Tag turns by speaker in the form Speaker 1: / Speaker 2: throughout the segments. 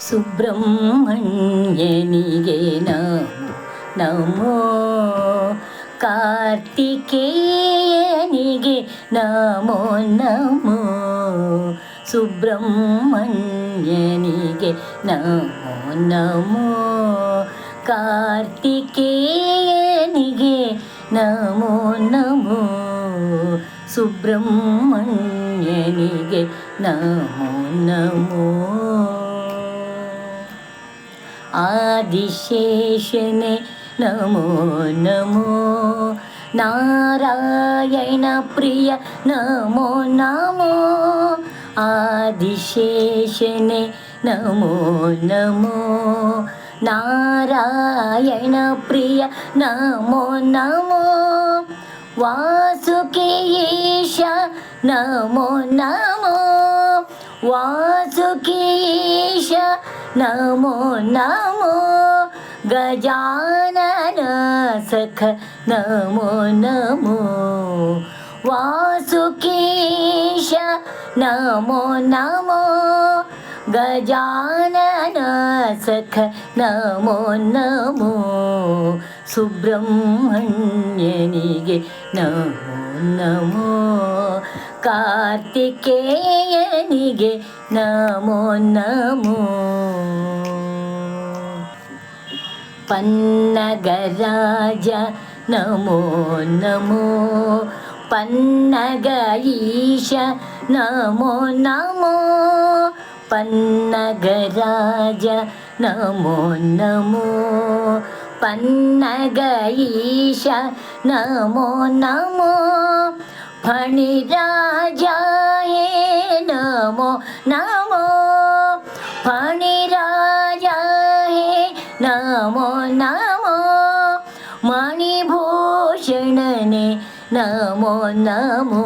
Speaker 1: ಸುಬ್ರಹ್ಮಣ್ಯನಿಗೆ ನಮೋ ನಮೋ ಕಾರ್ತಿಕೇಯನಿಗೆ ನಮೋ ನಮೋ ಸುಬ್ರಹ್ಮಣ್ಯನಿಗೆ ನಮೋ ನಮೋ ಕಾರ್ತಿಕೇಯನಿಗೆ ನಮೋ ನಮೋ ಸುಬ್ರಹ್ಮಣ್ಯನಿಗೆ ನಮೋ ನಮೋ आदिशेषने नमो नमो नारायण प्रिय नमो नमो आदिशेषने नमो नमो नारायण प्रिय नमो नमो वासुकेश नमो नमो सुकीष नमो नमो गजानन सख नमो नमो वासु नमो नमो गजानन सख नमो नमो सुब्रह्मण्यनिगे नमो ನಮೋ ಕಾರ್ತಿಕೇಯನಿಗೆ ನಮೋ ನಮೋ ಪನ್ನಗರಾಜ ನಮೋ ನಮೋ ಪನ್ನಗ ಈಶ ನಮೋ ನಮೋ ಪನ್ನಗರಾಜ ನಮೋ ನಮೋ पन्नगईश नमो नमो। फणिराजाये नमो नमो। फणिराजाये नमो नमो। मणिभूषणने नमो नमो।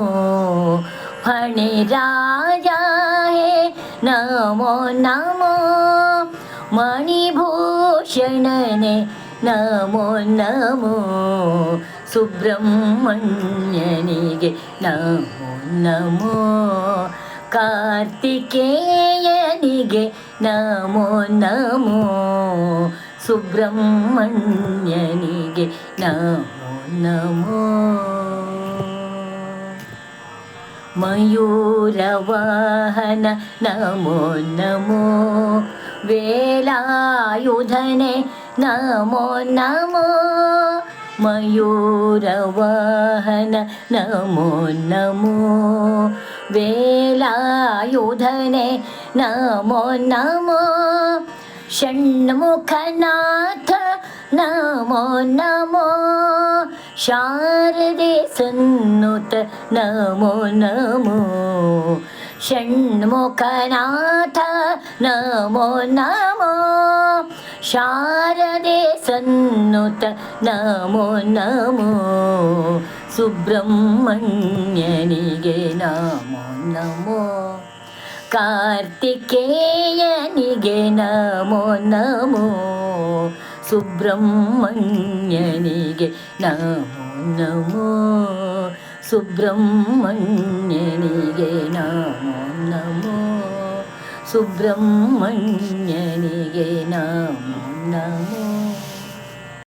Speaker 1: फणिराजाये नमो नमो। मणिभूषणने ನಮೋ ನಮೋ ಮಣಿಭೂಷಣನೆ ನಮೋ ನಮೋ ಸುಬ್ರಹ್ಮಣ್ಯನಿಗೆ ನಮೋ ನಮೋ ಕಾರ್ತಿಕೇಯನಿಗೆ ನಮೋ ನಮೋ ಸುಬ್ರಹ್ಮಣ್ಯನಿಗೆ ನಮೋ ನಮೋ ಮಯೂರವಾಹನ ನಮೋ ನಮೋ ವೇಲಾಯುಧನೆ नमो नमो मयूरवहन नमो नमो वेलायुधने नमो नमो षण्मुखनाथ नमो नमो शारदे सन्नुत नमो नमो षण्मुखनाथ नमो नमो ಶಾರದೆ ಸನ್ನುತ ನಮೋ ನಮೋ ಸುಬ್ರಹ್ಮಣ್ಯನಿಗೆ ನಮೋ ನಮೋ ಕಾರ್ತಿಕೇಯನಿಗೆ ನಮೋ ನಮೋ ಸುಬ್ರಹ್ಮಣ್ಯನಿಗೆ ನಮೋ ನಮೋ ಸುಬ್ರಹ್ಮಣ್ಯನಿಗೆ ನಮೋ ನಮೋ ಸುಬ್ರಹ್ಮಣ್ಯನಿಗೆ ನಮೋ ನಮೋ